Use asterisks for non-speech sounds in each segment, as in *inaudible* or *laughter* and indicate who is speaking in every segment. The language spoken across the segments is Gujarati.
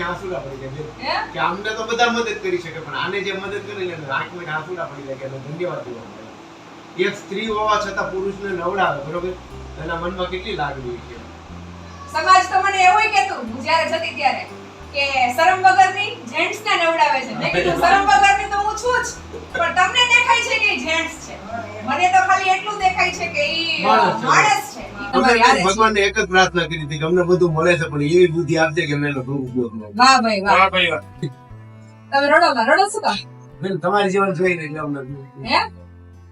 Speaker 1: આંખે આંસુડા પડી જાય કે અમને તો બધા મદદ કરી શકે પણ આને જે મદદ કરી ને એને આંખમાં આંસુડા પડી જાય કે એને ધન્યવાદ દેવા મળે એક સ્ત્રી હોવા છતાં પુરુષને નવડાવે બરોબર? એના મનમાં કેટલી લાગણી છે?
Speaker 2: સમાજ તો મને એવું કહેતું હું જ્યારે જતી ત્યારે કે શરમ વગરની જેન્ટ્સ ને નવડાવે છે. મેં કીધું શરમ વગરની તો હું છું જ પણ તમને દેખાય છે કે જેન્ટ્સ છે. મને તો ખાલી એટલું દેખાય છે કે ઈ
Speaker 1: માણસ છે.
Speaker 2: છે છે.
Speaker 1: ભગવાનને એક જ પ્રાર્થના કરી હતી કે અમને બધું મળે છે પણ એવી બુદ્ધિ આપજે કે મેં લોકો ઉપયોગ
Speaker 2: વાહ ભાઈ વાહ.
Speaker 3: ભાઈ વાહ.
Speaker 2: તમે રડો ના રડો શું કા
Speaker 1: બેન, તમારી જીવન જોઈને એટલે અમને
Speaker 2: હે?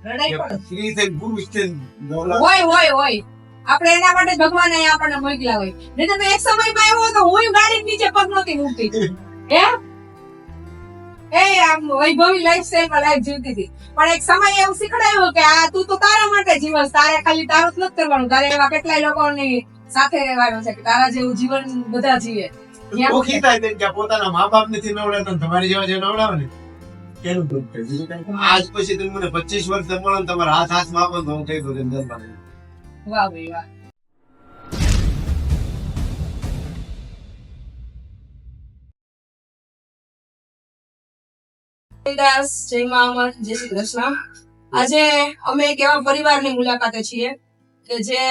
Speaker 2: રડાઈ પણ
Speaker 1: શ્રી થઈને ગુરુ છે નવલા-
Speaker 2: હોય હોય હોય. આપણે એના માટે ભગવાન અહીંયા આપણને મોકલ્યા હોય. નહીં તો એક સમયમાં એવો હતો હું ગાડી નીચે પગ નહોતી મૂકતી. *laughs* હે? એ આમ વૈભવી લાઈફમાં લાઈફ જીવતી હતી. પણ એક સમય એવું શીખડાયું કે આ તું તો તારા માટે જીવસ તારે ખાલી તારું જ નથી કરવાનું. તારે એવા કેટલાય લોકોની સાથે રહેવાનું છે કે તારા જેવું જીવન બધા જીવે.
Speaker 1: ઓખી થાય તેમ કે પોતાના મા બાપ નથી નવડાવતા તમારી જેવા જે નવડાવે ને કેનું દુઃખ થાય બીજું કઈ આજ પછી તમે મને પચીસ વર્ષ મળો તમારા હાથ હાથમાં આપો તો હું કહી દઉં
Speaker 2: વાહ ભાઈ વાહ. દાસ, જય મા જય શ્રી કૃષ્ણ. આજે અમે એક એવા પરિવારની મુલાકાતે છીએ કે જે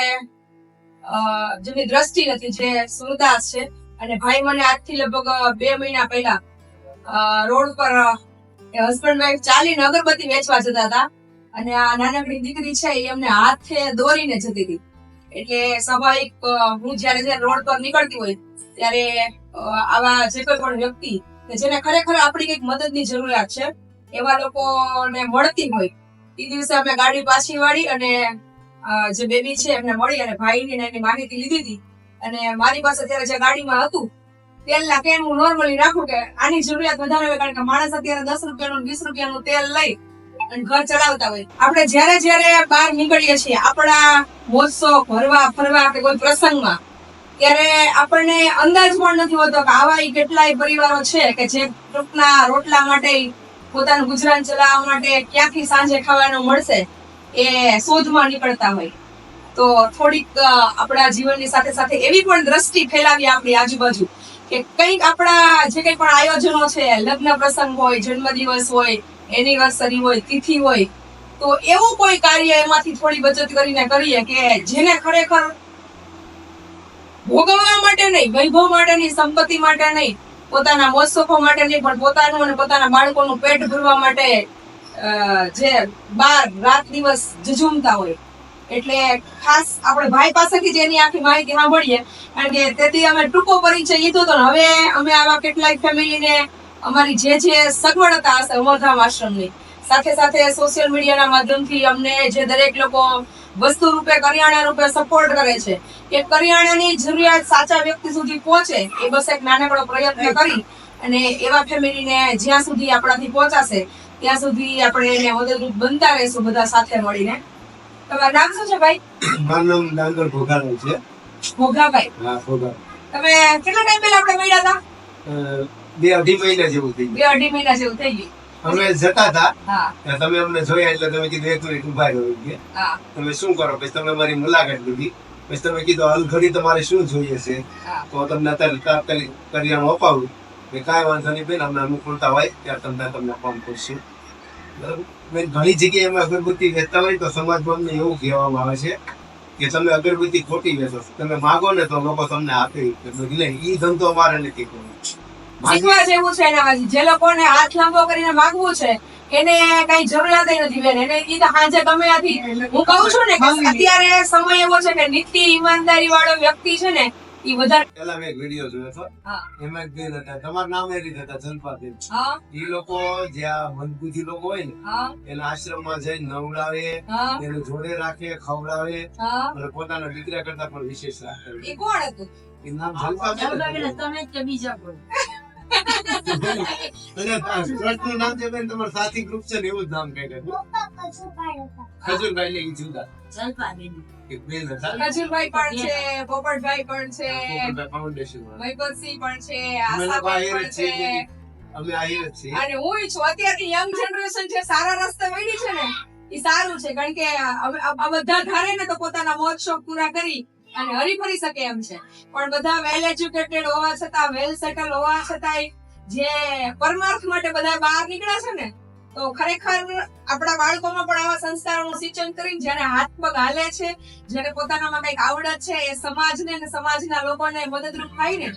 Speaker 2: જેની દ્રષ્ટિ નથી, જે સુરદાસ છે. અને ભાઈ મને આજથી લગભગ બે મહિના પહેલા રોડ પર હસબન્ડ વાઈફ ચાલીને અગરબત્તી વેચવા જતા હતા. અને આ નાનકડી દીકરી છે એ અમને હાથે દોરીને જતી હતી. એટલે સ્વાભાવિક હું જ્યારે જયારે રોડ પર નીકળતી હોય, ત્યારે આવા જે કોઈ પણ વ્યક્તિ કે જેને ખરેખર આપણી કંઈક મદદની જરૂરિયાત છે, એવા લોકોને મળતી હોય, એ દિવસે અમે ગાડી પાછી વાળી અને જે બેબી છે એમને મળી અને ભાઈની એની માહિતી લીધી હતી. અને મારી પાસે અત્યારે જે ગાડીમાં હતું, તેલના કેન હું નોર્મલી રાખું કે આની જરૂરિયાત વધારે હોય કારણ કે માણસ અત્યારે દસ રૂપિયાનું વીસ રૂપિયાનું તેલ લઈ અને ઘર ચલાવતા હોય. આપણે જ્યારે જ્યારે બહાર નીકળીએ છીએ, આપણા મોજશો ફરવા ફરવા કે કોઈ પ્રસંગમાં ત્યારે આપણને અંદાજ પણ નથી હોતો કે આવા કેટલાય પરિવારો છે કે જે ટૂંકના રોટલા માટે પોતાનું ગુજરાન ચલાવવા માટે ક્યાંથી સાંજે ખાવાનું મળશે એ શોધમાં નીકળતા હોય. તો થોડીક આપણા જીવનની સાથે સાથે એવી પણ દ્રષ્ટિ ફેલાવી આપણી આજુબાજુ કે કંઈક આપણા જે કંઈ પણ આયોજનો છે, લગ્ન પ્રસંગ હોય, જન્મદિવસ હોય, એનિવર્સરી હોય, તિથિ હોય, તો એવું કોઈ કાર્ય એમાંથી થોડી બચત કરીને કરીએ કે જેને ખરેખર ભોગવવા માટે નહીં, વૈભવ માટે નહીં, સંપત્તિ માટે નહીં, પોતાના મોજશોખો માટે નહીં, પણ પોતાનું અને પોતાના બાળકોનું પેટ ભરવા માટે જે બાર રાત દિવસ જજુમતા હોય. એટલે ખાસ આપણે ભાઈ પાસેથી જ એની આખી માહિતી સાંભળીએ, કારણ કે તેથી અમે ટૂંકો પરિચય લીધો તો હવે અમે આવા કેટલાય ફેમિલીને અમારી જે જે સગવડતા હશે ઉમરધામ આશ્રમની. સાથે સાથે સોશિયલ મીડિયાના માધ્યમથી અમને જે દરેક લોકો વસ્તુ રૂપે કરિયાણા રૂપે સપોર્ટ કરે છે. કે કરિયાણાની જરૂરિયાત સાચા વ્યક્તિ સુધી પહોંચે એ બસ એક નાનકડો પ્રયત્ન કરી અને એવા ફેમિલીને જ્યાં સુધી આપણાથી પહોંચાશે ત્યાં સુધી આપણે એને મદદરૂપ બનતા રહેશું બધા સાથે મળીને. તમારું નામ શું છે ભાઈ?
Speaker 1: મારું નામ ડાંગર ઘોઘારાવ છે.
Speaker 2: ભોગાભાઈ.
Speaker 1: હા ભોગા
Speaker 2: તમે કેટલા ટાઈમ પહેલા આપણે મળ્યા હતા?
Speaker 1: બે અઢી મહિના જેવું થઈ
Speaker 2: બે અઢી મહિના જેવું થઈ ગયું
Speaker 1: ગયું. અમે જતા હતા. તમે અમને જોયા એટલે તમે કીધું એક મિનિટ ઊભા રહ્યો કે. તમે શું કરો? પછી તમે મારી મુલાકાત લીધી. પછી તમે કીધું હાલ ઘડી તમારે શું જોઈએ છે? તો તમને અત્યારે તાત્કાલિક કરિયાણું અપાવું. કે કાંઈ વાંધો નહીં બેન અમને અનુકૂળતા હોય ત્યારે તમને તમને ફોન કરશું. બરાબર? ઘણી જગ્યાએ અમે અગરબત્તી વેચતા હોય તો સમાજમાં અમને એવું કહેવામાં આવે છે કે તમે અગરબત્તી ખોટી વેચો તમે માગો ને તો લોકો તમને આપે એટલે એ ધંધો અમારે નથી કરવો.
Speaker 2: શીખવા જેવું છે એનામાંથી જે લોકોને હાથ લાંબો કરીને માંગવું છે એને કઈ જરૂરિયાત નથી બેન. એને ઈ તો સાંજે ગમે ત્યાંથી. હું કહું છું ને કે અત્યારે સમય એવો છે કે નીતિ ઈમાનદારી વાળો વ્યક્તિ છે ને ઈ વધારે
Speaker 1: પેલા મેં એક વીડિયો જોયો હતો. એમાં એક હતા. તમારું નામ એ રીતે હતા લોકો જ્યાં મંદબુદ્ધિ લોકો હોય ને એના આશ્રમમાં જઈને નવડાવે એને જોડે રાખે ખવડાવે. અને પોતાના દીકરા કરતા પણ વિશેષ રાખે.
Speaker 2: એ કોણ હતું?
Speaker 1: એનું નામ જલપાબેન હતું. અને ટ્રસ્ટનું નામ છે બેન તમારું સાથી ગ્રુપ છે ને એવું જ નામ કંઈક હતું ને જુદા. એક બેન હતા.
Speaker 2: ખજૂરભાઈ પણ છે પોપટભાઈ પણ છે
Speaker 1: ફાઉન્ડેશન
Speaker 2: મહિપતસિંહ પણ છે
Speaker 1: અમે લોકો
Speaker 2: આશાબેન
Speaker 1: આહિર જ
Speaker 2: પણ છે
Speaker 1: અમે આહિર છીએ.
Speaker 2: અને હું છું અત્યારની યંગ જનરેશન છે સારા રસ્તે વળી છે ને એ સારું છે કારણ કે આ બધા ધારે ને તો પોતાના મોજ શોખ પૂરા કરી અને હરીફરી શકે એમ છે. પણ બધા વેલ એજ્યુકેટેડ હોવા છતાં વેલ સેટલ હોવા છતાંય જે પરમાર્થ માટે બધા બહાર નીકળ્યા છે ને તો ખરેખર આપણા બાળકોમાં પણ આવા સંસ્કારોનું સિંચન કરીને જેને હાથ પગ હાલે છે જેને પોતાનામાં કંઈક આવડત છે એ સમાજને અને સમાજના લોકોને મદદરૂપ થાય ને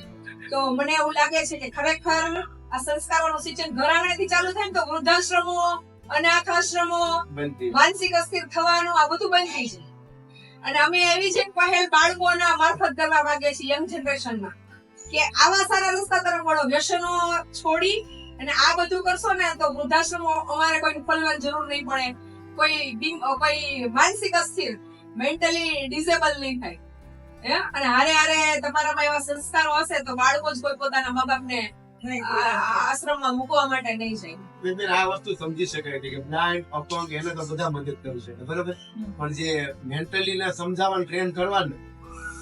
Speaker 2: તો મને એવું લાગે છે કે ખરેખર આ સંસ્કારોનું સિંચન ઘરાણેથી ચાલુ થાય ને તો વૃદ્ધાશ્રમો અનાથ આશ્રમો માનસિક અસ્થિર થવાનું આ બધું બંધ થઈ છે અને અમે એવી જ એક પહેલ બાળકોના મારફત કરવા માંગીએ છીએ યંગ જનરેશનમાં. કે આવા સારા રસ્તા તરફ વળો વ્યસનો છોડી અને આ બધું કરશો ને તો વૃદ્ધાશ્રમ અમારે કોઈ ખોલવાની જરૂર નહીં પડે. કોઈ બીમ- કોઈ માનસિક અસ્થિર મેન્ટલી ડિસેબલ નહીં થાય. હે? અને હારે હારે તમારામાં એવા સંસ્કારો હશે તો બાળકો જ કોઈ પોતાના મા બાપને આશ્રમમાં મૂકવા માટે નહીં જાય.
Speaker 1: આ વસ્તુ સમજી શકાય છે કે blind, અપંગ એને તો બધા મદદ કરી શકે બરોબર? પણ જે મેન્ટલી ને સમજાવવાનું ટ્રેન કરવાનું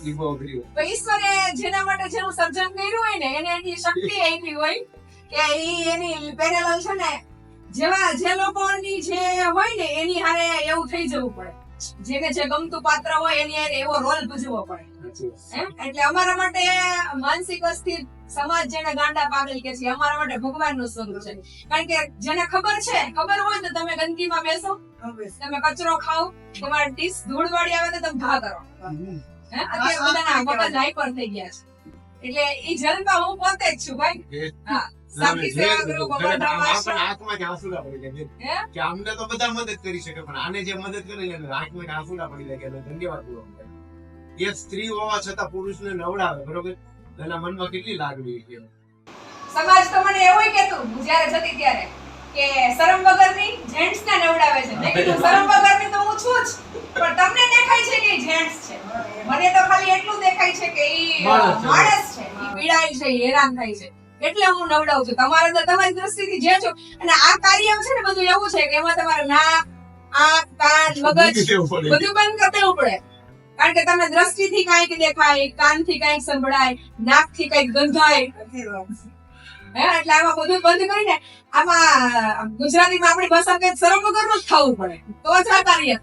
Speaker 1: એ અઘરી હોય.
Speaker 2: તો ઈશ્વરે જેના માટે જેનું સર્જન કર્યું હોય ને એને એની શક્તિ આપી હોય કે ઈ એની પેરેલલ છે ને જેવા જે લોકોની જે હોય ને એની હારે એવું થઈ જવું પડે. જેને જે ગમતું પાત્ર હોય એની હારે એવો રોલ ભજવો પડે. એટલે અમારા માટે માનસિક અસ્થિર સમાજ જેને ગાંડા પાગલ કે છે અમારા માટે ભગવાનનું સ્વરૂપ છે. કારણ કે જેને ખબર છે ખબર હોય તો તમે ગંદકીમાં બેસો. તમે કચરો ખાઓ તમારા ડીશ ધૂળ વાળી આવે તો તમે ઘા કરો. એટલે હું પોતે જ છું ભાઈ. હા
Speaker 1: ના, અમને તો બધા મદદ કરી શકે પણ આને જે મદદ કરી આંખમાં આંસુડા પડી જાય એનો ધન્યવાદ પૂરો કરે. એક સ્ત્રી હોવા છતાં પુરુષને નવડાવે બરોબર? એના મનમાં કેટલી લાગણી છે.
Speaker 2: સમાજ તો મને એવું કેતું હું જ્યારે જતી ત્યારે કે શરમ વગરની જેન્ટ્સ ને નવડાવે છે. મેં કીધું *laughs* શરમ વગરની છું જ. પણ તમને દેખાય છે કે જેન્ટ્સ છે. મને તો ખાલી એટલું દેખાય છે કે ઈ
Speaker 1: માણસ છે.
Speaker 2: ઈ પીડાય છે હેરાન થાય છે. એટલે હું નવડાવું છું. તમારે તો તમારી દ્રષ્ટિથી જે છો. અને આ કાર્ય છે ને બધું એવું છે કે એમાં તમારે નાક આંખ કાન મગજ. બધું બંધ કરી દેવું પડે. કારણ કે તમે દ્રષ્ટિથી કાંઈક દેખાય કાનથી કાંઈક સંભળાય નાકથી કાંઈક ગંધાય. એટલે આમાં બધું બંધ કરીને આમાં ગુજરાતીમાં આપણી ભાષા શરમ વગરનું જ થવું પડે. તો જ આ કાર્ય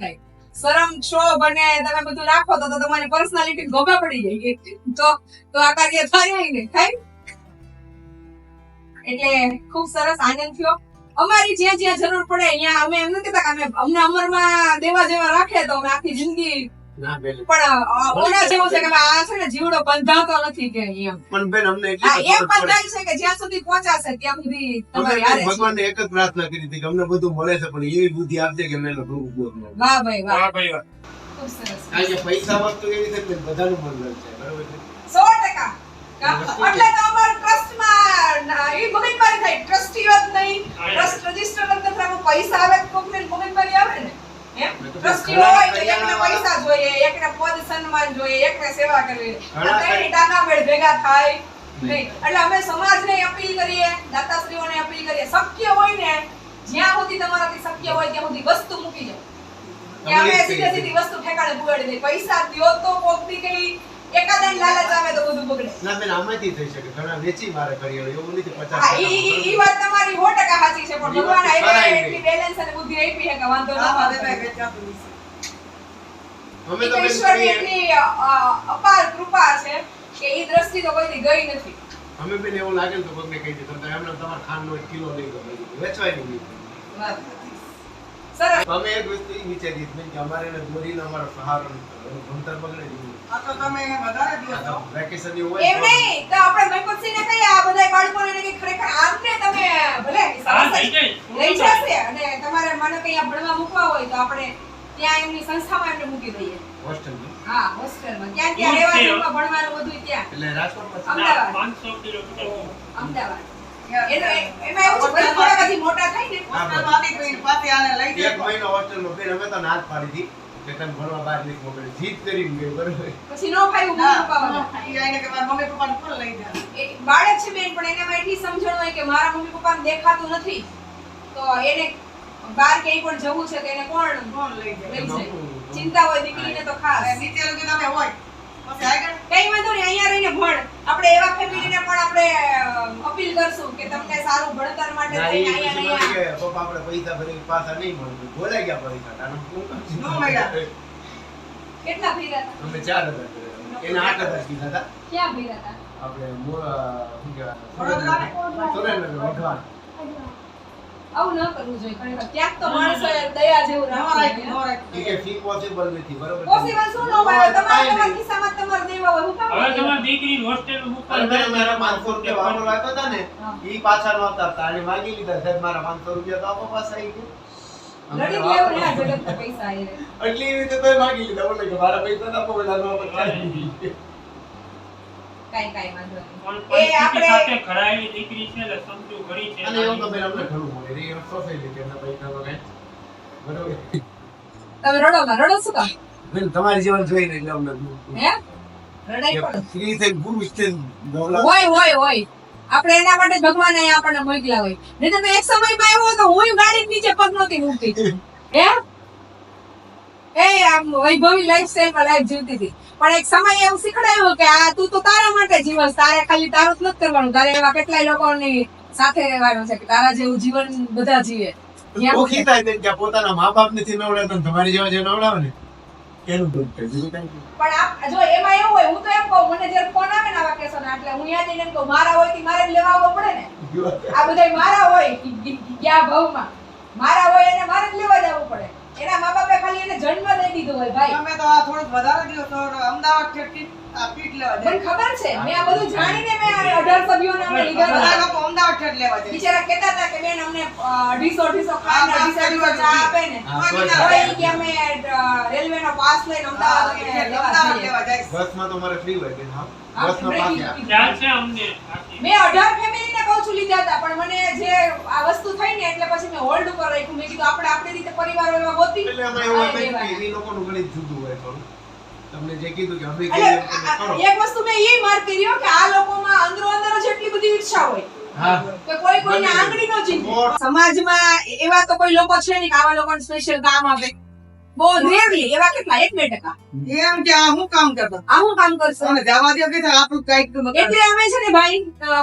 Speaker 2: શરમ, ક્ષોભ અને તમે બધું રાખો તો તમારી પર્સનાલિટી ગોબા પડી જાય. તો તો આ કાર્ય થાય ને, થાય? એટલે ખૂબ સરસ આનંદ થયો. અમારી જ્યાં જ્યાં જરૂર પડે, અહીંયા અમે એમ નથી કે અમે અમને અમરમાં દેવા જેવા રાખે તો અમે આખી જિંદગી પણ અ, જેવું છે કે આ છે ને જીવડો બંધાતો નથી કે અહીંયા
Speaker 1: પણ બેન અમને એટલી
Speaker 2: એમ બંધાય છે કે જ્યાં સુધી પહોંચાશે ત્યાં સુધી તમારી હારે
Speaker 1: ભગવાનને એક જ પ્રાર્થના કરી હતી કે અમને બધું મળે છે પણ એવી બુદ્ધિ આપજે કે અમે એનો દુરુપયોગ
Speaker 2: વાહ ભાઈ વાહ.
Speaker 3: વાહ ભાઈ વાહ.
Speaker 1: કારણ કે પૈસા વસ્તુ એવી છે કે બધાનું મન લલચાય બરોબર છે?
Speaker 2: સો ટકા. એટલે તો અમારા ટ્રસ્ટમાં એ મગજમારી થાય ટ્રસ્ટી જ નહીં. ટ્રસ્ટ રજિસ્ટર નથી પૈસા આવે તો મગજમારી આવે ને. પૈસા જોઈએ એકને પદ સન્માન જોઈએ એકને સેવા કરવી ભેગા થાય એટલે અમે સમાજને અપીલ કરીએ દાતાશ્રીઓને અપીલ કરીએ શક્ય હોય ને જ્યાં સુધી તમારાથી શક્ય હોય ત્યાં સુધી વસ્તુ મૂકી જાઓ. ત્યાં અમે સીધે સીધી વસ્તુ ઠેકાણે પુગાડી દઈએ. પૈસા દ્યો તો કોક દી કઈ એકાદાને લાલચ આવે તો બધું બગડે.
Speaker 1: ના બેન આમાંથી થઈ શકે. ઘણા વેચી મારે કરિયાણું એવું નથી પચાસ
Speaker 2: હા ઈ ઈ- વાત તમારી 100% સાચી છે પણ ભગવાન
Speaker 1: તો કરાય
Speaker 2: એટલી બેલેન્સ અને બુદ્ધિ આપી છે કે વાંધો ના આવે.
Speaker 1: અમે તો બેન
Speaker 2: ઈશ્વરની એટલી અ, અ, અપાર કૃપા છે કે ઈ દ્રષ્ટિ તો કોઈ ગઈ નથી.
Speaker 1: અમે બેન એવું લાગે ને તો કોકને કહી દે. તમે એમને તમારા ખાંડનો એક કિલો લઈ ગયો. વેચવાય નહીં.
Speaker 2: સરસ
Speaker 1: અમે એક વસ્તુ એ વિચારીએ કે અમારે એને દોરીને અમારો સહારો ભણતર બગડે નહીં. વેકેશન એવું હોય
Speaker 2: એમ નહીં તો આપણે ગણપતસિંહને કહીએ આ બધા બાળકોને એને ખરેખર આમને તમે ભલે
Speaker 3: લઈ
Speaker 2: જ
Speaker 3: જાય.
Speaker 2: લઈ જશે અને તમારે મને કઈ ભણવા મૂકવા હોય તો આપણે ત્યાં એમની સંસ્થામાં એમને મૂકી દઈએ.
Speaker 1: હોસ્ટેલમાં?
Speaker 2: હા હોસ્ટેલમાં. ત્યાં ત્યાં રહેવાનું ભણવાનું બધું ત્યાં.
Speaker 1: એટલે
Speaker 2: અમદાવાદ.
Speaker 3: 500 કિલોમીટર
Speaker 2: અમદાવાદ. એનો
Speaker 1: કે
Speaker 2: બાળક છે બેન પણ એનામાં એટલી સમજણ હોય કે મારા મમ્મી પપ્પાને દેખાતું નથી. તો એને બહાર ક્યાંય પણ જવું છે તો એને કોણ કોણ લઈ જાય? ચિંતા હોય દીકરીને તો ખાસ. કઈ વાંધો નહીં અહીંયા રહીને ભણ આપણે એવા ફેમિલીને પણ આપણે અપીલ કરશું કે તમને સારું ભણતર માટે થઈને અહીંયા નહીં
Speaker 1: કે પપ્પા આપણે પૈસા ભરી પાછા નહીં મળતું બોલાઈ ગયા પૈસા તારે નો કરશું?
Speaker 2: કેટલા ભર્યા હતા
Speaker 1: અમે ચાર હજાર કર્યા. એને આઠ હજાર કીધા હતા
Speaker 2: ક્યાં ભર્યા હતા
Speaker 1: આપણે મોરા શું કહેવાય?
Speaker 3: વડોદરા?
Speaker 1: સુરેન્દ્રનગર, વઢવાણ.
Speaker 2: આવું ન કરવું જોઈએ ખરેખર ક્યાંક તો માણસોએ દયા જેવું
Speaker 3: નો
Speaker 2: રાખવું જોઈએ.
Speaker 3: નો
Speaker 1: fee possible નથી, બરોબર?
Speaker 2: પોસિબલ શું નો ભાઈ તમારે તમારા ખિસ્સામાં તમારે દેવા હોય. હું કામ
Speaker 4: હવે? તમારી દીકરી હોસ્ટેલ
Speaker 1: ઉપર મેં મારા 500 રૂપિયા વાપરવા આપ્યા હતા ને. ઈ પાછા નહોતા આપતા. આને માંગી લીધા, સાહેબ મારા 500 રૂપિયા તો આપો પાછા આવી ગયા
Speaker 2: લડી લેવું ને આ પૈસા આવી
Speaker 1: એટલી એવી રીતે તોય માગી લીધા બોલે કે મારા પૈસા ના આપો પેલા નો આપો.
Speaker 2: કાંઈ કાઈ વાંધો નહીં. એ આપણે-
Speaker 4: સાથે ખડાયેલી દીકરી છે એટલે સમજુ ઘડી છે
Speaker 1: અને એવું તમે અમને ઘણું મળે. એ society કે એના પૈસા તો કાંઈ. બરોબર?
Speaker 2: તમે રડો ના રડો શું કા
Speaker 1: બેન, તમારી જીવન જોઈને એટલે અમને
Speaker 2: હે રડાઈ પડો
Speaker 1: શ્રી થઈને ગુરુ થઈને દોડલા.
Speaker 2: હોય હોય હોય આપણે એના માટે ભગવાન અહીંયા આપણને મોકલ્યા હોય નહીં તો એક સમયમાં એવો તો હું ગાડી નીચે પગ નહોતી મૂકતી *laughs* હે એ આમ વૈભવી લાઈફ સ્ટાઈલમાં લાઈફ જીવતી હતી પણ એક સમય એવું શીખડાયું કે આ તું તો તારા માટે જીવન તારે ખાલી તારું જ નથી કરવાનું. તારે એવા કેટલાય લોકોની સાથે રહેવાનું છે કે તારા જેવું જીવન બધા જીવે. જ્યાં
Speaker 1: થાય બેન કે પોતાના મા બાપ નથી નવડાવતા તમારી જેવા જે નવડાવે ને એનું દુઃખ છે બીજું કાંઈ
Speaker 2: પણ આ જો એમાં એવું હોય હું તો એમ કહું મને જ્યારે ફોન આવે ને એટલે હું યાદ એને કહું મારા હોય મારે જ લેવા આવવો પડે ને. આ બધા મારા હોય ગયા ભાવમાં. મારા હોય એને મારે જ લેવા જવું પડે. એના મા બાપે ખાલી એને જન્મ દઈ દીધો હોય ભાઈ.
Speaker 3: તમે તો આ થોડું વધારે દીધો તો અમદાવાદથી આ પીટ લેવા
Speaker 2: મને ખબર છે મેં આ બધું જાણીને મેં આ અઢાર સભ્યોને અમે લીધા
Speaker 3: બધા. લોકો અમદાવાદથી લેવા જાય
Speaker 2: બિચારા કહેતા હતા કે બેન અમને અ, અઢીસો અઢીસો ખાઈને
Speaker 3: હા,
Speaker 2: અઢીસો અઢીસો ચા આપે ને. હવે ઈ કે અમે રેલવે નો પાસ લઈને અમદાવાદ. લેવા
Speaker 3: જાય.
Speaker 1: બસમાં તો મારે ફ્રી હોય બેન, હા.
Speaker 2: મેં અઢાર ફેમિલીને કહું છું લીધા હતા પણ મને જે આ વસ્તુ થઈ ને એટલે પછી મેં હોલ્ડ ઉપર રાખ્યું. મેં કીધું આપણે આપણી રીતે પરિવાર એવા ગોતી.
Speaker 1: એટલે એમાં એવું
Speaker 2: અને
Speaker 1: કે એ લોકોનું ગણિત જુદું હોય થોડું. તમને જે કીધું કે અમે કહીએ તમે કરો.
Speaker 2: એક વસ્તુ મેં એ માર્ક કર્યો કે આ લોકોમાં અંદરો અંદર જ એટલી બધી ઈચ્છા હોય. કોઈ કોઈને આંગળી નો ચીંધે. સમાજમાં એવા તો કોઈ લોકો છે નહીં કે આવા લોકોને સ્પેશિયલ કામ આપે. બહુ એવા કેટલા? એક બે ટકા.
Speaker 3: એમ કે આ હું કામ કરતો?
Speaker 2: આ હું કામ કરશો?
Speaker 3: અને જવા દો કે આપણું કંઈક
Speaker 2: એટલે અમે છે ને ભાઈ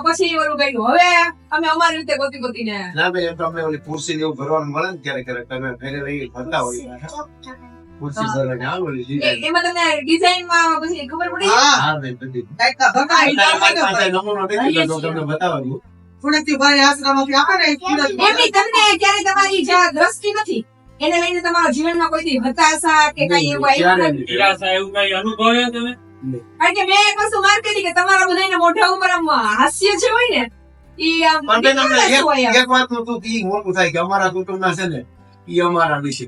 Speaker 2: પછી ઓલું હવે અમે અમારી રીતે ગોતી
Speaker 1: ના એમ તો અમને ઓલી ખુરશી ને એવું ભરવાનું મળે ને ક્યારેક ક્યારેક તમે ઘરે રહી ભરતા હોય ખુરશી ભરવાની આવે ઓલી
Speaker 2: એમાં તમને ડિઝાઇનમાં પછી ખબર પડી?
Speaker 3: હા.
Speaker 1: હા બધી.
Speaker 3: કંઈક તો ભગવાન
Speaker 1: તારા
Speaker 3: હિસાબ
Speaker 1: પાસે
Speaker 3: માંગ્યો.
Speaker 1: નમૂનો નથી તો તમને બતાવવાનું.
Speaker 3: થોડીક ભાઈ આશ્રમમાંથી આપે ને
Speaker 2: એમની તમને ક્યારે તમારી જે દ્રષ્ટિ નથી? એને લઈને તમારા જીવનમાં કોઈ હતાશા કે કઈ એવું આવ્યું.
Speaker 4: નિરાશા એવું કઈ અનુભવ્યો તમે?
Speaker 2: કારણ કે મેં એક વસ્તુ માર કરી કે તમારા બધાને મોઢા ઉપર આમ હાસ્ય જે હોય ને ઈ આમ.
Speaker 1: એક- તો ઈ મોટું થાય કે અમારા કુટુંબના છે ને ઈ અમારા વિશે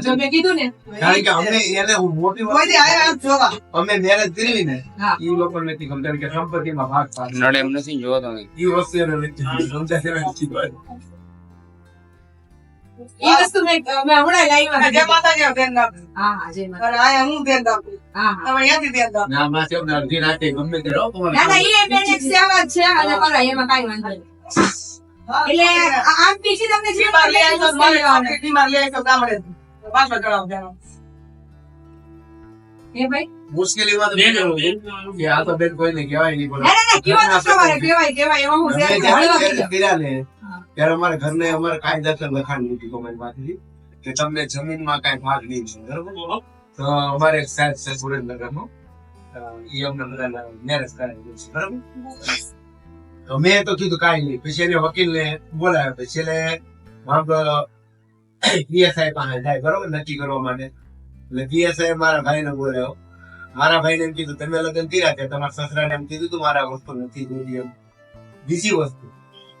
Speaker 2: જો મેં કીધું ને
Speaker 1: કારણ કે અમે એને હું મોટી વાત-
Speaker 3: જોવા?
Speaker 1: અમે મેરેજ કરી ને
Speaker 2: હા.
Speaker 1: ઈ લોકો નથી ગમતા કે સંપત્તિમાં ભાગ પાડે.
Speaker 5: નડે એમ નથી જોતો
Speaker 1: ઈ વસ્તુ એને નથી સમજાય વાત.
Speaker 2: વસ્તુ મેં મેં હમણાં લાઈવમાં
Speaker 3: જય માતાજી ધ્યાન રાખજો
Speaker 2: હા હા જય માતા.
Speaker 3: અને હું ધ્યાન રાખું
Speaker 2: હા હા
Speaker 3: તમે અહીંયાથી ધ્યાન રાખો
Speaker 1: ના માં છે અડધી રાતે ગમે તે રહો
Speaker 2: ના ના ઈ બેન એક સેવા છે અને કરાય એમાં કાંઈ વાંધો નહીં એટલે આમ બીજી તમને જે
Speaker 3: બીમાર લઈ તો મારે
Speaker 2: મુશ્કેલીઓ આવે.
Speaker 3: આપણે બીમાર લઈ આવ્યો તો ગામડે પાછો ચડાવ.
Speaker 2: હે ભાઈ?
Speaker 1: મુશ્કેલીમાં તો
Speaker 4: બેન,
Speaker 1: બેન
Speaker 4: બેન,
Speaker 1: કે આ તો બેન કોઈને કહેવાય નહીં પણ
Speaker 2: ના કહેવા તો કહેવાય કહેવાય એમાં હું
Speaker 1: કર્યા. ત્યારે અમારે ઘરને અમારે કાયદાસર લખાણ મૂક્યું અમારી પાસેથી. કે તમને જમીનમાં કાંઈ ભાગ નહીં છે બરોબર? તો અમારે એક સાહેબ છે સુરેન્દ્રનગરનો. અ, અમને બધા મેરેજ કરાવી દે છે બરોબર? મેં તો કીધું કાંઈ નહીં. પછી એને વકીલને બોલાવ્યો. પછી એટલે પીએસઆઈ પાસે જાય બરોબર? નક્કી કરવા માટે. એટલે પીએસઆઈ મારા ભાઈને બોલાવ્યો મારા ભાઈને એમ કીધું તમે લગ્ન કર્યા છે તમારા સસરાને એમ કીધું તું મારા વસ્તુ નથી જોઈ એમ. બીજી વસ્તુ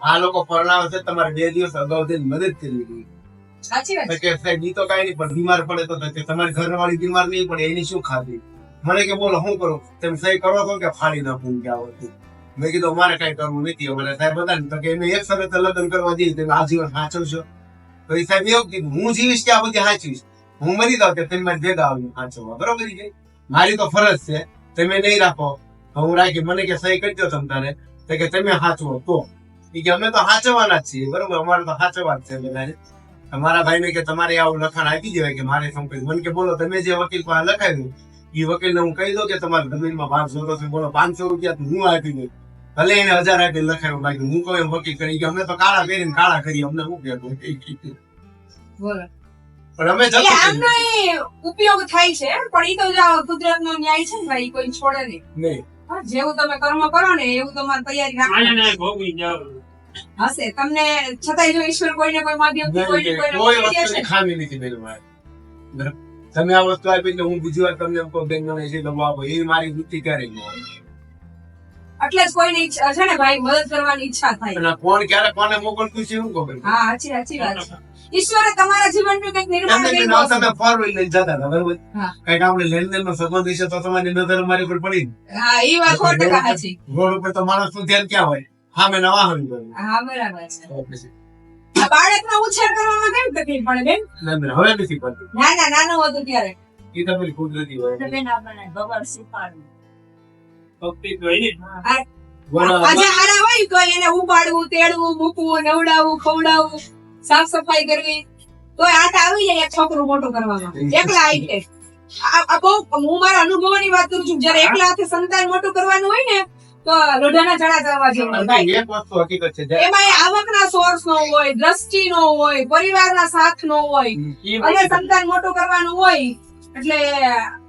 Speaker 1: આ લોકો પરણાવે છે તમારે બે દિવસ અગાઉ જઈને મદદ કરવી જોઈએ.
Speaker 2: સાચી
Speaker 1: કે સાહેબ ઈ તો કઈ નહીં પણ બીમાર પડે તો કે તમારી ઘરવાળી બીમાર નહીં પડે એની શું ખાધી મને કે બોલો શું કરું? તમે સહી કરો છો કે ફાડી નાખું કે આ વસ્તુ મેં કીધું અમારે કઈ કરવું નથી. અમારે સાહેબ ને તો કે એક સાથે લગ્ન કરવા જઈએ તમે આજીવન સાચવશો? તો એ સાહેબ એવું કીધું હું જીવીશ કે આ બધી સાચવીશ હું મરી દઉં કે તમે મારી ભેગા આવીને સાચવવા બરોબર છે મારી તો ફરજ છે, તમે નહીં રાખો. હું રાખી, મને કે સહી કરી દો તમ તારે. તો કે તમે સાચવો તો એ કે અમે તો સાચવવાના જ છીએ, બરોબર? અમારે તો સાચવવા જ છે બધાને તમારા ભાઈને કે તમારે આવું લખાણ આપી દેવાય કે મારે સંપત્તિ મને કે બોલો, તમે જે વકીલ પાસે લખાવ્યું એ વકીલને હું કહી દઉં કે તમારે જમીનમાં ભાગ જોતો છે, બોલો, પાંચસો રૂપિયા હું આપી દઉં. ભલે એને હજાર આપી લખાયું બાકી હું કહું વકીલ કરી કે અમે તો કાળા પહેરીને કાળા કરી અમને શું કહેતું
Speaker 2: બોલો.
Speaker 1: પણ અમે
Speaker 2: એટલે આમનો એ ઉપયોગ થાય છે પણ એ તો જો કુદરતનો ન્યાય છે ને ભાઈ કોઈ છોડે નહીં.
Speaker 1: નહીં.
Speaker 2: જેવું તમે કર્મ કરો ને એવું તમારે તૈયારી
Speaker 4: આને ભોગવી જાવ
Speaker 2: હશે. તમને છતાંય જો ઈશ્વર કોઈને કોઈ માધ્યમથી કોઈને
Speaker 1: કોઈ વસ્તુની ખામી નથી બેન મારે. તમે આ વસ્તુ આપી એટલે હું બીજી વાર તમને એમ કહું બેન મને છે દવા આપો એ મારી વૃત્તિ ક્યારેય ન હોય.
Speaker 2: એટલે જ કોઈની ઈચ્છા છે ને ભાઈ મદદ કરવાની ઈચ્છા થાય.
Speaker 1: કોણ ક્યારે કોને મોકલતું છે હું કહો
Speaker 2: હા સાચી સાચી વાત છે. ઈશ્વરે તમારા જીવનનું કંઈક નિર્માણ કર્યું
Speaker 1: તમે ફોર વ્હીલ લઈને જતા હતા બરોબર?
Speaker 2: હા.
Speaker 1: કંઈક આપણે લેનદેનનો સંબંધ છે તો તમારી નજર મારી ઉપર પડી
Speaker 2: હા એ વાત સો ટકા સાચી.
Speaker 1: રોડ ઉપર તો માણસનું ધ્યાન ક્યાં હોય? હા મેં નવા હોય
Speaker 2: હા બરાબર છે. બાળકનો ઉછેર કરવામાં કઈ તકલીફ પડે બેન?
Speaker 1: ના, ના, હવે નથી પડતી.
Speaker 2: ના ના નાનું હતું ત્યારે.
Speaker 1: એ તમારી કુદરતી હોય.
Speaker 2: બેન ભગવાન
Speaker 4: ભક્તિ ને
Speaker 2: આજે હારા હોય તો એને ઉપાડવું તેડવું મૂકવું નવડાવવું ખવડાવવું સાફ સફાઈ કરવી. તો આટ આવી જાય છોકરું મોટું કરવામાં. એકલા જાય. આ આ બહુ હું મારા અનુભવની વાત કરું છું. જયારે એકલા હાથે સંતાન મોટું કરવાનું હોય ને તો લોઢાના ચણા જેવું
Speaker 1: એક વસ્તુ હકીકત છે
Speaker 2: એમાં આવકના સોર્સ નો હોય દ્રષ્ટિ નો હોય પરિવારના સાથ નો હોય અને સંતાન મોટું કરવાનું હોય એટલે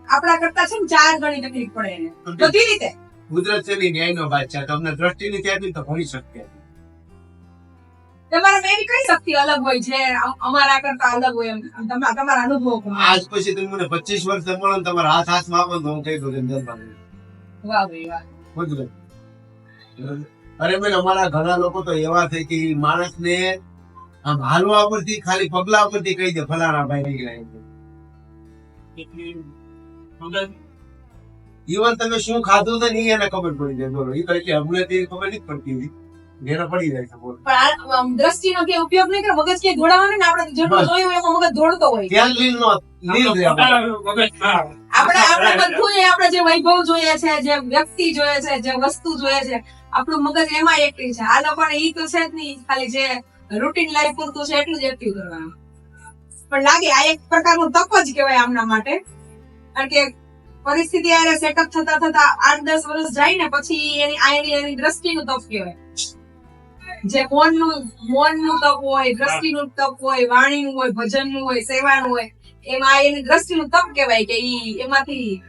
Speaker 2: આપણા કરતા છે ને ચાર ગણી તકલીફ પડે એને. બધી રીતે.
Speaker 1: ને છે. તમને દ્રષ્ટિની ત્યાંથી તો ભણી શક્ય છે.
Speaker 2: તમારા એવી કઈ શક્તિ અલગ હોય છે અમારા કરતા અલગ હોય એમ તમારા અનુભવ
Speaker 1: આજ પછી તમે મને પચીસ વર્ષ સંભાળો ને તમારા હાથ હાથમાં આપો ને તો હું કહી દઉં કે ધન્યવાદ.
Speaker 2: વાહ ભાઈ વાહ
Speaker 1: કુદરત. અરે બેન અમારા ઘણા લોકો તો એવા છે કે માણસ માણસને આમ હાલવા પરથી ખાલી પગલા પરથી કહી દે ફલાણા ભાઈ નીકળ્યા એમ. ઈવન તમે શું ખાધું છે ને એને ખબર પડી જાય બોલો એ તો એટલે અમને તે ખબર નથી પડતી એને પડી જાય છે
Speaker 2: પણ આ આમ દ્રષ્ટિનો કે ઉપયોગ નહીં કરે મગજ કે દોડાવવાનું ને આપણે જેટલું. જોયું એમાં મગજ દોડતો હોય.
Speaker 1: ત્યાં લીલ નો લીલ રહે આપણે.
Speaker 4: મગજ
Speaker 2: આપણે આપણે બધું એ આપણે જે વૈભવ જોઈએ છે જે વ્યક્તિ જોઈએ છે જે વસ્તુ જોઈએ છે આપણું મગજ એમાં એક્ટિવ છે. આ લોકોને ઈ તો છે જ નહીં ખાલી જે રૂટીન લાઈફ પૂરતું છે એટલું જ એક્ટિવ કરવાનું. પણ લાગે આ એક પ્રકારનું તપ જ કહેવાય આમના માટે. કારણ કે પરિસ્થિતિ આરે સેટઅપ થતા થતા આઠ દસ વર્ષ જાય ને પછી એની આ એની એની દ્રષ્ટિનું તપ કહેવાય. જે મૌનનું મૌનનું તપ હોય દ્રષ્ટિનું તપ હોય વાણીનું હોય ભજનનું હોય સેવાનું હોય એમાં એની દ્રષ્ટિનું તપ કહેવાય કે ઈ એમાંથી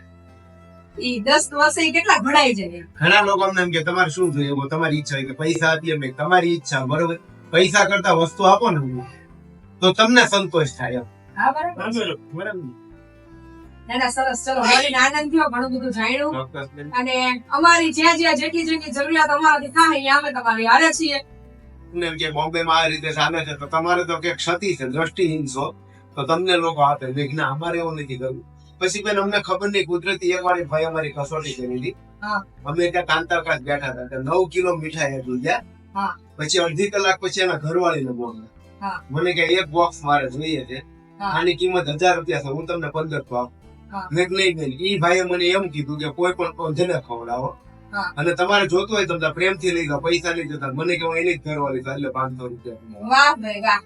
Speaker 2: ઈ દસ વર્ષે કેટલા ભણાઈ જાય
Speaker 1: ઘણા લોકો અમને એમ કે તમારે શું જોઈએ? એમાં તમારી ઈચ્છા હોય કે પૈસા આપીએ મેં તમારી ઈચ્છા બરોબર. પૈસા કરતા વસ્તુ આપો ને તો તમને સંતોષ થાય એમ.
Speaker 2: હા બરાબર.
Speaker 4: બરાબર.
Speaker 1: બરાબર.
Speaker 2: ના ના સરસ. ચલો મળીને આનંદ થયો ઘણું બધું જાણ્યું. અને અમારી જ્યાં જ્યાં જેટલી જેટલી જરૂરિયાત અમારાથી થાય અહીંયા અમે તમારી હારે છીએ.
Speaker 1: તમને એમ કે બોમ્બે માં આ રીતે ચાલે છે તો તમારે તો કે ક્ષતિ છે દ્રષ્ટિહીન છો તો તમને લોકો આપે મેં ના અમારે એવું નથી કરવું. પછી બેન અમને ખબર નહીં કુદરતી એક વાર ભાઈ અમારી કસોટી કરી હતી અમે ત્યાં કાંતાકાજ બેઠા હતા ત્યાં નવ કિલો મીઠાઈ હતું ત્યાં. પછી અડધી કલાક પછી એના ઘરવાળીને બોલ
Speaker 2: હા.
Speaker 1: મને કે એક બોક્સ મારે જોઈએ છે. આની કિંમત હજાર રૂપિયા છે હું તમને પંદર આપું. મેં નહીં બેન ઈ ભાઈએ મને એમ કીધું કે કોઈ પણ જેને ખવડાવો. અને તમારે જોતું હોય તમને પ્રેમથી લઈ જાઓ પૈસા લઈ જતા મને કે હું એની જ ઘરવાળી છે એટલે પાંચસો રૂપિયા
Speaker 2: વાહ ભાઈ વાહ.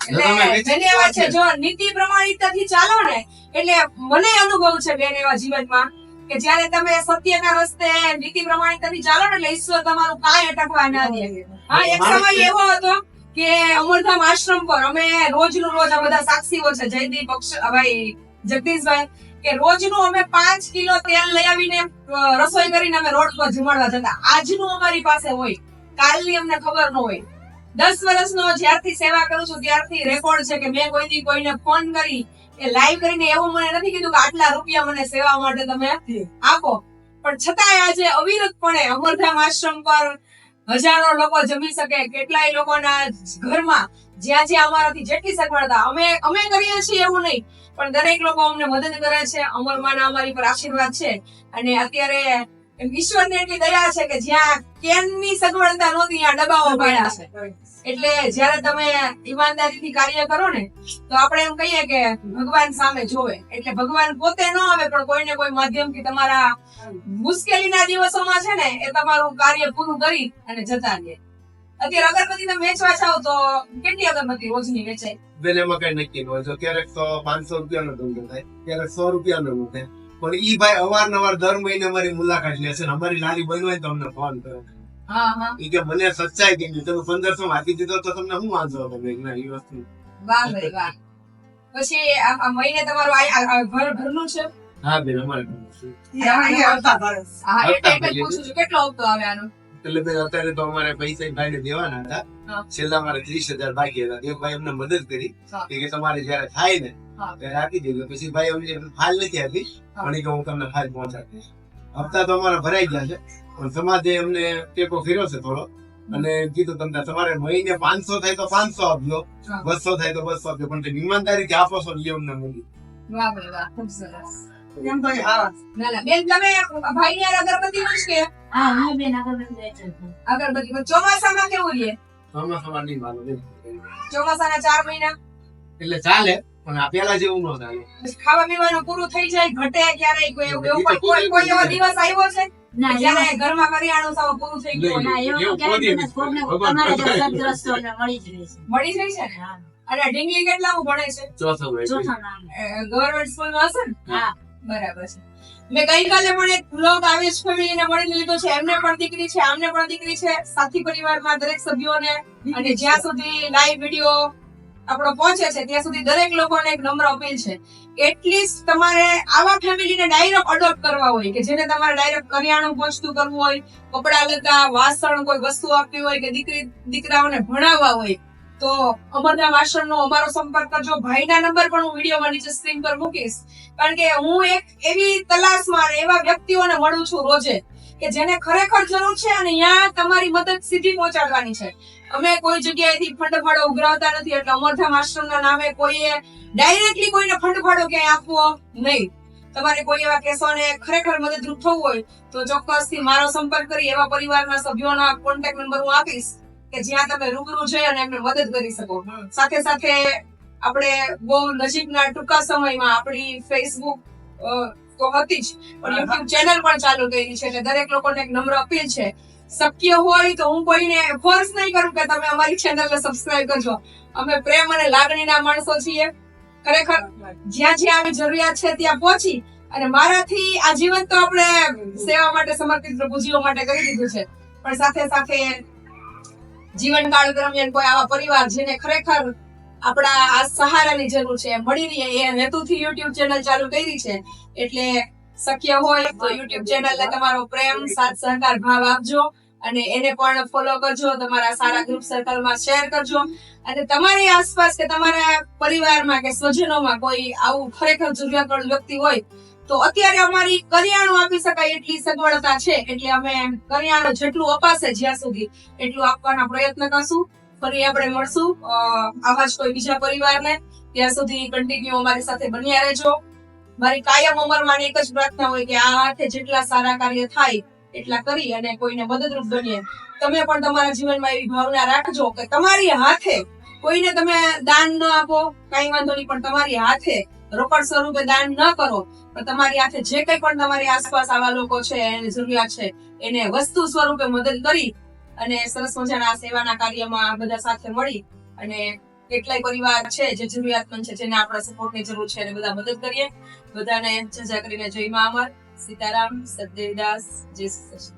Speaker 2: ધન્યવાદ છે. જો નીતિ પ્રમાણિકતાથી ચાલો ને એટલે મને અનુભવ છે બેન એવા જીવનમાં કે જ્યારે તમે સત્યના રસ્તે નીતિ પ્રમાણિકતાથી ચાલો ને એટલે ઈશ્વર તમારું કાંઈ અટકવા ના દે. હા એક સમય એવો હતો કે અમરધામ આશ્રમ પર અમે રોજનું રોજ આ બધા સાક્ષીઓ છે જયદીપ ભાઈ જગદીશભાઈ કે રોજનું અમે પાંચ કિલો તેલ લઈ આવીને રસોઈ કરીને અમે રોડ પર જમાડવા જતા. આજનું અમારી પાસે હોય. કાલની અમને ખબર ન હોય. દસ વર્ષનો જ્યારથી સેવા કરું છું, ત્યારથી રેકોર્ડ છે કે મેં કોઈથી કોઈને ફોન કરી એ લાઈવ કરીને એવું મને નથી કીધું કે આટલા રૂપિયા મને સેવા માટે તમે આપો. પણ છતાંય આજે અવિરતપણે અમરધામ આશ્રમ પર હજારો લોકો જમી શકે, કેટલાય લોકોના ઘરમાં જ્યાં જ્યાં અમારાથી જેટલી સગવડતા અમે અમે કરીએ છીએ એવું નહીં, પણ દરેક લોકો અમને મદદ કરે છે અમરમાં અમારી પર આશીર્વાદ છે. અને અત્યારે ઈશ્વરની એટલી દયા છે કે જ્યાં કેનની સગવડતા નહોતી, ત્યાં ડબ્બાઓ પડ્યા છે. એટલે જ્યારે તમે ઈમાનદારીથી કાર્ય કરો ને, તો આપણે એમ કહીએ કે ભગવાન સામે જોવે. એટલે ભગવાન પોતે ન આવે, પણ કોઈને કોઈ માધ્યમથી તમારા મુશ્કેલીના દિવસોમાં છે ને, એ તમારું કાર્ય પૂરું કરી અને જતા રહે. અત્યારે અગરબત્તી તમે વેચવા જાવ તો કેટલી અગરબત્તી રોજની વેચાય
Speaker 1: બેન એમાં કઈ નક્કી ન હોય જો ક્યારેક તો પાંચસો રૂપિયાનો ધંધો થાય ક્યારેક સો રૂપિયાનો થાય પણ ઈ ભાઈ અવારનવાર દર મહિને અમારી મુલાકાત લે છે ને અમારી લારી બહેન હોય તો અમને ફોન કરે ઈ કે મને સચ્ચાઈ કીધી તમે પંદરસો આપી દીધો તો તમને શું વાંધો હતો મેં ના, ઈ વસ્તુ
Speaker 2: વાહ ભાઈ વાહ પછી આ મહિને તમારું આ- ઘર ઘરનું છે
Speaker 1: હા બેન અમારે ઘરનું.
Speaker 2: હા એટલે પૂછું છું કેટલો હપ્તો આવે આનો
Speaker 1: એટલે ભાઈ અત્યારે તો અમારે પૈસા ભાઈને દેવાના હતા. છેલ્લા મારે ત્રીસ હજાર બાકી હતા. દેવભાઈ અમને મદદ કરી. કે તમારે જયારે થાય ને ત્યારે આપી દેજો. પછી ભાઈ અમને ફાઇલ નથી આપી પણ કે હું તમને ફાઇલ પહોંચાડી હપ્તા તો અમારા ભરાઈ ગયા છે પણ સમાજે અમને ટેકો ફેર્યો છે થોડો. અને કીધું તમને તમારે મહિને પાંચસો થાય તો પાંચસો આપજો. બસો થાય તો બસો આપજો. પણ ઈમાનદારી આપો છો એ અમને મળી
Speaker 2: વાહ વાહ ખૂબ સરસ.
Speaker 3: એમ તો એ
Speaker 2: ના ના બેન તમે ભાઈ ની અગરબત્તી નું કે?
Speaker 5: હા હું બેન અગરબત્તી વેચું છું.
Speaker 2: અગરબત્તી પણ ચોમાસામાં કેવું રહે
Speaker 1: આમાં નહીં માનો બેન.
Speaker 2: ચોમાસાના ચાર મહિના?
Speaker 1: એટલે ચાલે પણ આ પેલા જેવું ન ચાલે.
Speaker 2: ખાવા પીવાનું પૂરું થઈ જાય ઘટે ક્યારેય કોઈ એવું કોઈ- કોઈ એવો દિવસ આવ્યો છે?
Speaker 5: ના
Speaker 2: જ્યારે ઘરમાં કરિયાણું સાવ પૂરું થઈ ગયું
Speaker 5: ના એવું તમારા મળી જ રહેશે.
Speaker 2: મળી જ રહી છે ને? અને ઢીંગલી કેટલામું ભણે છે?
Speaker 1: ચોથો
Speaker 5: ચોથા નામ.
Speaker 2: ગવર્મેન્ટ સ્કૂલમાં હશે ને?
Speaker 5: હા.
Speaker 2: બરાબર છે. મેં ગઈકાલે પણ એક બ્લોગ આવેશ ફેમિલીને મળીને લીધો છે. એમને પણ દીકરી છે, આમને પણ દીકરી છે. સાથી પરિવારમાં દરેક સભ્યોને અને જ્યાં સુધી લાઈવ વીડિયો આપણો પહોંચે છે, ત્યાં સુધી દરેક લોકોને એક નમ્ર અપીલ છે. એટલીસ્ટ તમારે આવા ફેમિલીને ડાયરેક્ટ અડોપ્ટ કરવા હોય કે જેને તમારે ડાયરેક્ટ કરિયાણું પહોંચતું કરવું હોય, કપડા લતા, વાસણ કોઈ વસ્તુ આપવી હોય કે દીકરી, દીકરાઓને ભણાવવા હોય તો અમરધામ નો અમારો સંપર્ક કરજો. ભાઈના નંબર પણ હું વિડીયોમાં નીચે સ્ક્રીન પર મૂકીશ. કારણ કે હું એક એવી તલાશમાં એવા વ્યક્તિઓને મળું છું રોજે કે જેને ખરેખર જરૂર છે અને ત્યાં તમારી મદદ સીધી પહોંચાડવાની છે. અમે કોઈ જગ્યાએથી ફંડ ફાળો ઉઘરાવતા નથી એટલે અમરધામ આશ્રમના નામે કોઈએ ડાયરેક્ટલી કોઈને ફંડ ફાળો ક્યાંય આપવો નહીં. તમારે કોઈ એવા કેસોને ખરેખર મદદરૂપ થવું હોય તો ચોક્કસથી મારો સંપર્ક કરી એવા પરિવારના સભ્યોના કોન્ટેક્ટ નંબર હું આપીશ. કે જ્યાં તમે રૂબરૂ જઈ અને એમને મદદ કરી શકો. સાથે સાથે આપણે બહુ નજીકના ટૂંકા સમયમાં આપણી ફેસબુક તો હતી જ પણ યુટ્યુબ ચેનલ પણ ચાલુ કરી છે એટલે દરેક લોકોને એક નમ્ર અપીલ છે. શક્ય હોય તો હું કોઈને ફોર્સ નહીં કરું કે તમે અમારી ચેનલને સબસ્ક્રાઇબ કરજો. અમે પ્રેમ અને લાગણીના માણસો છીએ. ખરેખર જ્યાં જ્યાં આવી જરૂરિયાત છે ત્યાં પહોંચી અને મારાથી આ જીવન તો આપણે સેવા માટે સમર્પિત પ્રભુજીઓ માટે કરી દીધું છે. પણ સાથે સાથે જીવનકાળ દરમિયાન કોઈ આવા પરિવાર જેને ખરેખર આપણા આ સહારાની જરૂર છે, મળી રહી, એ હેતુથી યુટ્યુબ ચેનલ ચાલુ કરી છે. એટલે શક્ય હોય તો યુટ્યુબ ચેનલને તમારો પ્રેમ, સાથ, સહકાર, ભાવ આપજો અને એને પણ ફોલો કરજો, તમારા સારા ગ્રુપ સર્કલમાં શેર કરજો. અને તમારી આસપાસ કે તમારા પરિવારમાં કે સ્વજનોમાં કોઈ આવું ખરેખર જરૂરિયાતવાળું વ્યક્તિ હોય તો અત્યારે અમારી કરિયાણું આપી શકાય એટલી સગવડતા છે એટલે અમે કરિયાણું જેટલું અપાશે જ્યાં સુધી એટલું આપવાના પ્રયત્ન કરશું. ફરી આપણે મળશું. આવા જ કોઈ બીજા પરિવારને. ત્યાં સુધી કન્ટિન્યુ અમારી સાથે બન્યા રહેજો. મારી કાયમ ઉંમરમાં એક જ પ્રાર્થના હોય કે આ હાથે જેટલા સારા કાર્ય થાય એટલા કરી અને કોઈને મદદરૂપ બનીએ. તમે પણ તમારા જીવનમાં એવી ભાવના રાખજો કે તમારી હાથે કોઈને તમે દાન ન આપો, કઈ વાંધો નહીં, પણ તમારી હાથે રોકડ સ્વરૂપે દાન ન કરો, પણ તમારી હાથે જે કંઈ પણ તમારી આસપાસ આવા લોકો છે, એની જરૂરિયાત છે, એને વસ્તુ સ્વરૂપે મદદ કરી અને સરસ મજાના સેવાના કાર્યમાં બધા સાથે મળી અને કેટલાય પરિવાર છે જે જરૂરિયાતમંદ છે, જેને આપણા સપોર્ટની જરૂર છે અને બધા મદદ કરીએ. બધાને જજા કરીને જય મા અમર. સીતારામ સદેવદાસ જય શ્રી